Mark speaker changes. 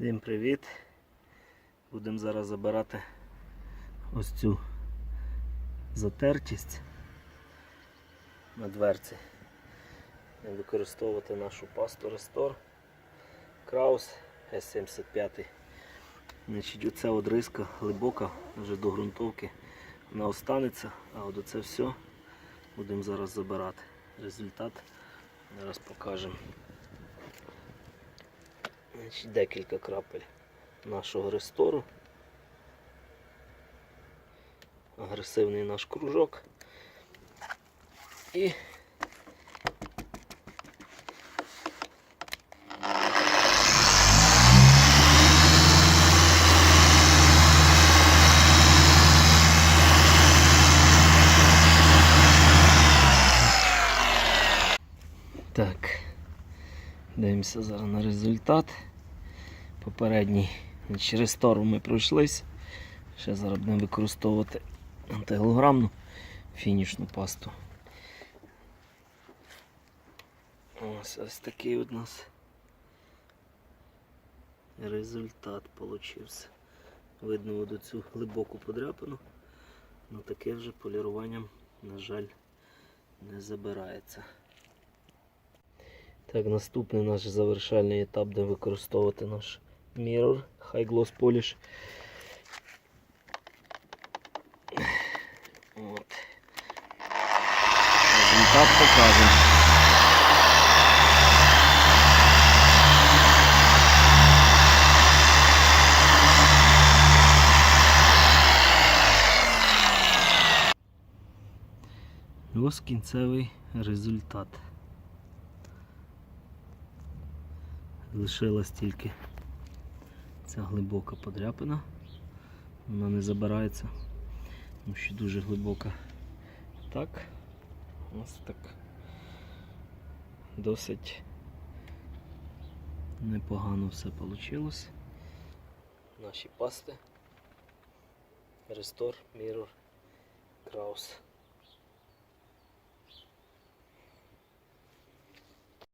Speaker 1: Всім привіт! Будемо зараз забирати ось цю затертість на дверці. І використовувати нашу пасту Restore Kraus S75. Значить, оця от риска глибока, вже до ґрунтовки. Вона останеться, а от оце все будемо зараз забирати. Результат зараз покажемо. Значить, декілька крапель нашого рестору. Агресивний наш кружок. І так. Дивимося зараз на результат. Попередній значить, рестору ми пройшлись. Ще зараз будемо використовувати антиголограмну фінішну пасту. Ось ось такий у нас результат получився. Видно от оцю глибоку подряпину, але таке вже поліруванням, на жаль, не забирається. Так, наступний наш завершальний етап, де використовувати наш Mirror High Gloss Polish. От. Результат покажемо. Ось кінцевий результат. Лишилась тільки ця глибока подряпина. Вона не забирається, тому що дуже глибока. Так, ось так досить непогано все вийшло. Наші пасти. Restore Mirror Kraus.